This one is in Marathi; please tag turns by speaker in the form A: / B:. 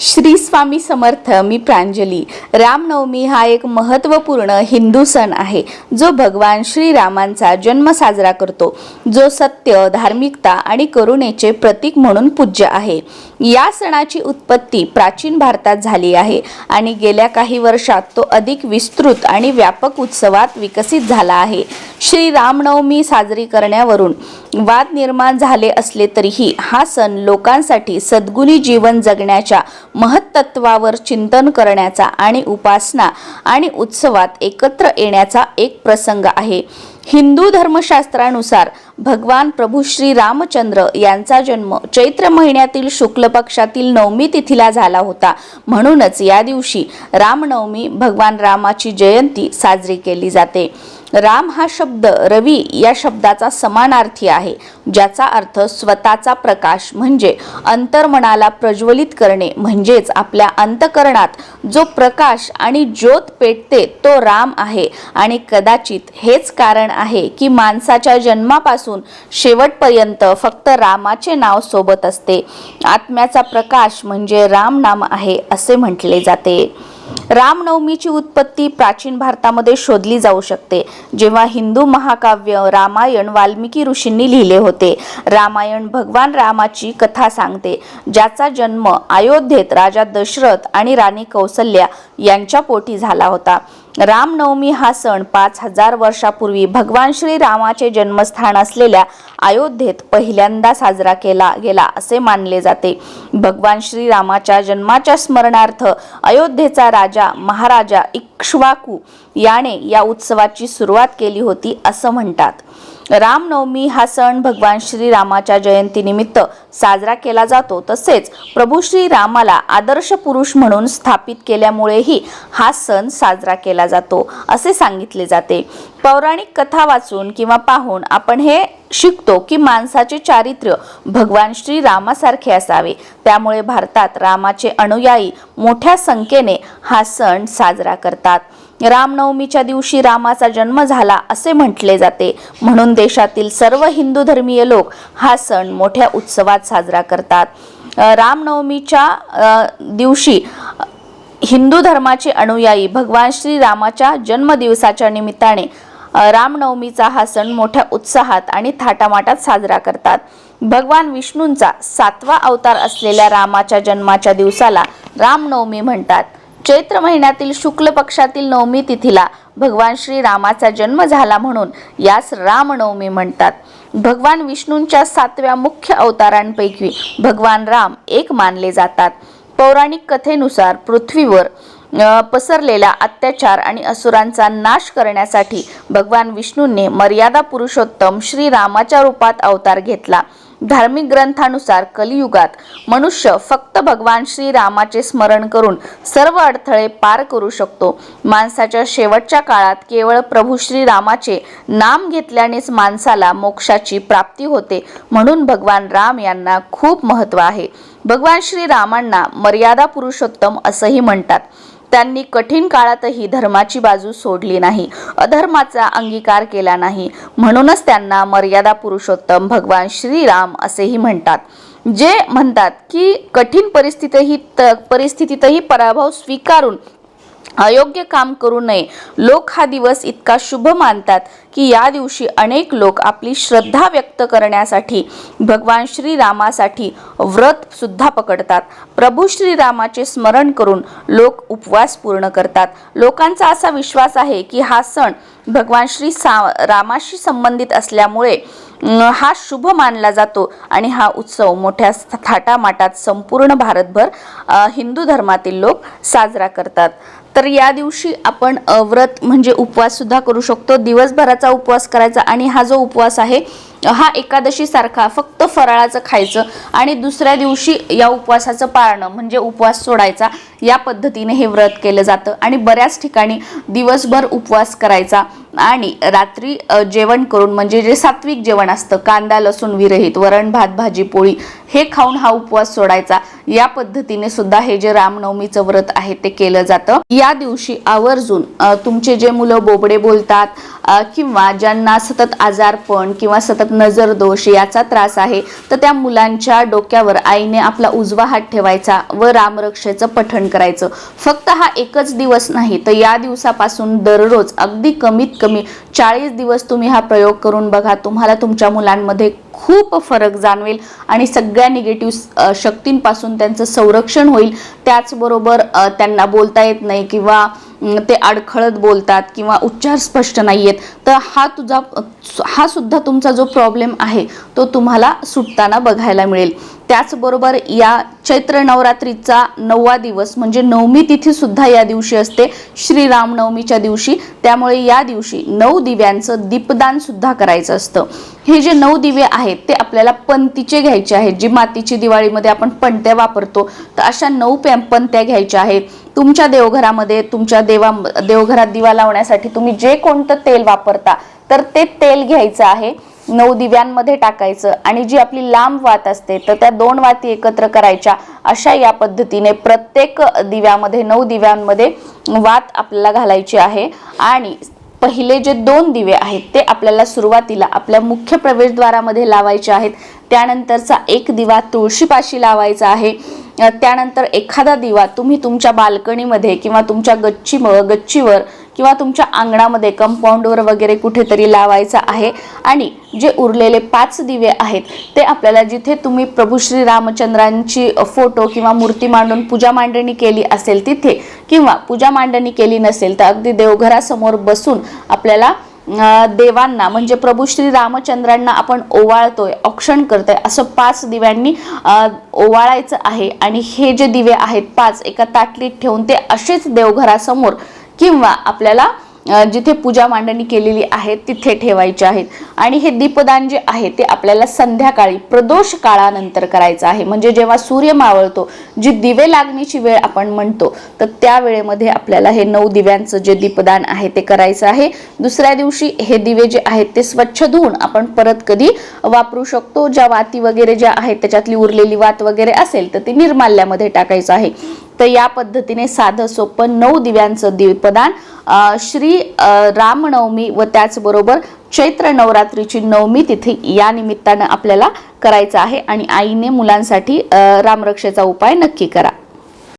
A: श्री स्वामी समर्थ मी प्रांजली. रामनवमी हा एक महत्त्वपूर्ण हिंदू सण आहे जो भगवान श्रीरामांचा जन्म साजरा करतो. जो सत्य धार्मिकता आणि करुणेचे प्रतीक म्हणून पूज्य आहे. या सणाची उत्पत्ती प्राचीन भारतात झाली आहे आणि गेल्या काही वर्षात तो अधिक विस्तृत आणि व्यापक उत्सवात विकसित झाला आहे. श्री रामनवमी साजरी करण्यावरून वाद निर्माण झाले असले तरीही हा सण लोकांसाठी सद्गुणी जीवन जगण्याच्या महत्त्वावर चिंतन करण्याचा आणि उपासना आणि उत्सवात एकत्र येण्याचा एक प्रसंग आहे. हिंदू धर्मशास्त्रानुसार भगवान प्रभू श्री रामचंद्र यांचा जन्म चैत्र महिन्यातील शुक्ल पक्षातील नवमी तिथीला झाला होता. म्हणूनच या दिवशी रामनवमी भगवान रामाची जयंती साजरी केली जाते. राम हा शब्द रवी या शब्दाचा समानार्थी आहे ज्याचा अर्थ स्वतःचा प्रकाश म्हणजे अंतर्मनाला प्रज्वलित करणे म्हणजेच आपल्या अंतकरणात जो प्रकाश आणि ज्योत पेटते तो राम आहे. आणि कदाचित हेच कारण आहे की माणसाच्या जन्मापासून शेवटपर्यंत फक्त रामाचे नाव सोबत असते. आत्म्याचा प्रकाश म्हणजे राम नाम आहे असे म्हटले जाते. रामनवमीची उत्पत्ती प्राचीन भारतामध्ये शोधली जाऊ शकते. जेव्हा हिंदू महाकाव्य रामायण वाल्मिकी ऋषींनी लिहिले होते. रामायण भगवान रामाची कथा सांगते ज्याचा जन्म अयोध्येत राजा दशरथ आणि राणी कौसल्या यांच्या पोटी झाला होता. रामनवमी हा सण पाच हजार वर्षापूर्वी भगवान श्री रामाचे जन्मस्थान असलेल्या अयोध्येत पहिल्यांदा साजरा केला गेला असे मानले जाते. भगवान श्रीरामाच्या जन्माच्या स्मरणार्थ अयोध्येचा राजा महाराजा इक्ष्वाकू याने या उत्सवाची सुरुवात केली होती असं म्हणतात. रामनवमी हा सण भगवान श्रीरामाच्या जयंतीनिमित्त साजरा केला जातो. तसेच प्रभू श्रीरामाला आदर्श पुरुष म्हणून स्थापित केल्यामुळेही हा सण साजरा केला जातो. असे सांगितले जाते. पौराणिक कथा वाचून किंवा पाहून आपण हे शिकतो की माणसाचे चारित्र्य भगवान श्रीरामासारखे असावे. त्यामुळे भारतात रामाचे अनुयायी मोठ्या संख्येने हा सण साजरा करतात. रामनवमीच्या दिवशी रामाचा जन्म झाला असे म्हटले जाते. म्हणून देशातील सर्व हिंदू धर्मीय लोक हा सण मोठ्या उत्सवात साजरा करतात. रामनवमीच्या दिवशी हिंदू धर्माचे अनुयायी भगवान श्रीरामाच्या जन्मदिवसाच्या निमित्ताने रामनवमीचा हा सण मोठ्या उत्साहात आणि थाटामाटात साजरा करतात. भगवान विष्णूंचा सातवा अवतार असलेल्या रामाच्या जन्माच्या दिवसाला रामनवमी म्हणतात. चैत्र महिन्यातील शुक्ल पक्षातील नवमी तिथीला भगवान श्रीरामाचा जन्म झाला म्हणून यास रामनवमी म्हणतात. भगवान विष्णूंच्या सातव्या मुख्य अवतारांपैकी भगवान राम एक मानले जातात. पौराणिक कथेनुसार पृथ्वीवर पसरलेला अत्याचार आणि असुरांचा नाश करण्यासाठी भगवान विष्णूंनी मर्यादा पुरुषोत्तम श्रीरामाच्या रूपात अवतार घेतला. धार्मिक ग्रंथानुसार कलियुगात मनुष्य फक्त भगवान श्रीरामाचे स्मरण करून सर्व अडथळे पार करू शकतो. माणसाच्या शेवटच्या काळात केवळ प्रभू श्रीरामाचे नाम घेतल्यानेच माणसाला मोक्षाची प्राप्ती होते म्हणून भगवान राम यांना खूप महत्त्व आहे. भगवान श्रीरामांना मर्यादा पुरुषोत्तम असंही म्हणतात. त्यांनी कठीण काळातही धर्माची बाजू सोडली नाही अधर्माचा अंगीकार केला नाही. म्हणूनच त्यांना मर्यादा पुरुषोत्तम भगवान श्रीराम असेही म्हणतात. जे म्हणतात की कठीण परिस्थितीही परिस्थितीतही पराभव स्वीकारून अयोग्य काम करू नये. लोक हा दिवस इतका शुभ मानतात की या दिवशी अनेक लोक आपली श्रद्धा व्यक्त करण्यासाठी भगवान श्रीरामासाठी व्रत सुद्धा पकडतात. प्रभू श्रीरामाचे स्मरण करून लोक उपवास पूर्ण करतात. लोकांचा असा विश्वास आहे की हा सण भगवान श्री सा रामाशी संबंधित असल्यामुळे हा शुभ मानला जातो आणि हा उत्सव मोठ्या थाटामाटात संपूर्ण भारतभर हिंदू धर्मातील लोक साजरा करतात. तर या दिवशी आपण व्रत म्हणजे उपवाससुद्धा करू शकतो. दिवसभराचा उपवास करायचा आणि हा जो उपवास आहे हा एकादशी सारखा फक्त फराळाचं खायचं आणि दुसऱ्या दिवशी या उपवासाचं पाळणं म्हणजे उपवास सोडायचा. या पद्धतीने हे व्रत केलं जातं. आणि बऱ्याच ठिकाणी दिवसभर उपवास करायचा आणि रात्री जेवण करून म्हणजे जे सात्विक जेवण असतं कांदा लसूण विरहित वरण भात भाजी पोळी हे खाऊन हा उपवास सोडायचा. या पद्धतीने सुद्धा हे जे रामनवमीचं व्रत आहे ते केलं जातं. या दिवशी आवर्जून तुमचे जे मुलं बोबडे बोलतात किंवा ज्यांना सतत आजारपण किंवा सतत नजर दोष याचा त्रास आहे तर त्या मुलांच्या डोक्यावर आईने आपला उजवा हात ठेवायचा व रामरक्षेचं पठण करायचं. फक्त हा एकच दिवस नाही तर या दिवसापासून दररोज अगदी कमीत कमी चाळीस दिवस तुम्ही हा प्रयोग करून बघा. तुम्हाला तुमच्या मुलांमध्ये खूप फरक जाणवेल आणि सगळ्या निगेटिव्ह शक्तींपासून त्यांचं संरक्षण होईल. त्याचबरोबर त्यांना बोलता येत नाही किंवा ते अडखळत बोलतात किंवा उच्चार स्पष्ट नाही आहेत तर हा तुझा हा सुद्धा तुमचा जो प्रॉब्लेम आहे तो तुम्हाला सुटताना बघायला मिळेल. त्याचबरोबर या चैत्र नवरात्रीचा नववा दिवस म्हणजे नवमी तिथी सुद्धा या दिवशी असते श्रीरामनवमीच्या दिवशी. त्यामुळे या दिवशी नऊ दिव्यांचं दीपदान सुद्धा करायचं असतं. हे जे नऊ दिवे आहेत ते आपल्याला पंतीचे घ्यायचे आहेत. जी मातीची दिवाळीमध्ये आपण पणत्या वापरतो तर अशा नऊ पॅ- पणत्या घ्यायच्या आहेत. तुमच्या देवघरामध्ये तुमच्या देवा देवघरात दिवा लावण्यासाठी तुम्ही जे कोणतं तेल वापरता तर ते तेल घ्यायचं आहे. नऊ दिव्यांमध्ये टाकायचं आणि जी आपली लांब वात असते तर त्या दोन वाती एकत्र करायच्या. अशा या पद्धतीने प्रत्येक दिव्यामध्ये नऊ दिव्यांमध्ये वात आपल्याला घालायची आहे. आणि पहिले जे दोन दिवे आहेत ते आपल्याला सुरुवातीला आपल्या मुख्य प्रवेशद्वारामध्ये लावायचे आहेत. त्यानंतरचा एक दिवा तुळशीपाशी लावायचा आहे. त्यानंतर एखादा दिवा तुम्ही तुमच्या बाल्कनीमध्ये किंवा तुमच्या गच्चीम गच्चीवर किंवा तुमच्या अंगणामध्ये कंपाऊंडवर वगैरे कुठेतरी लावायचा आहे आणि जे उरलेले पाच दिवे आहेत ते आपल्याला जिथे तुम्ही प्रभू श्री रामचंद्रांची फोटो किंवा मूर्ती मांडून पूजा मांडणी केली असेल तिथे किंवा पूजा मांडणी केली नसेल तर अगदी देवघरासमोर बसून आपल्याला देवांना म्हणजे प्रभू श्री रामचंद्रांना आपण ओवाळतोय औक्षण करतोय असं पाच दिव्यांनी ओवाळायचं आहे. आणि हे जे दिवे आहेत पाच एका ताटलीत ठेवून ते असेच देवघरासमोर किंवा आपल्याला जिथे पूजा मांडणी केलेली आहे तिथे ठेवायचे आहेत. आणि हे दीपदान जे आहे ते आपल्याला संध्याकाळी प्रदोष काळानंतर करायचं आहे. म्हणजे जेव्हा सूर्य मावळतो जी दिवे लागण्याची वेळ आपण म्हणतो तर त्या वेळेमध्ये आपल्याला हे नऊ दिव्यांचं जे दीपदान आहे ते करायचं आहे. दुसऱ्या दिवशी हे दिवे जे आहेत ते स्वच्छ धुवून आपण परत कधी वापरू शकतो. ज्या वाती वगैरे ज्या आहेत त्याच्यातली उरलेली वात वगैरे असेल तर ती निर्माल्यामध्ये टाकायचं आहे. तर या पद्धतीने साधं सोपं नऊ दिव्यांचं दीपदान श्री रामनवमी व त्याचबरोबर चैत्र नवरात्रीची नवमी तिथे या निमित्तानं आपल्याला करायचं आहे आणि आईने मुलांसाठी रामरक्षेचा उपाय नक्की करा.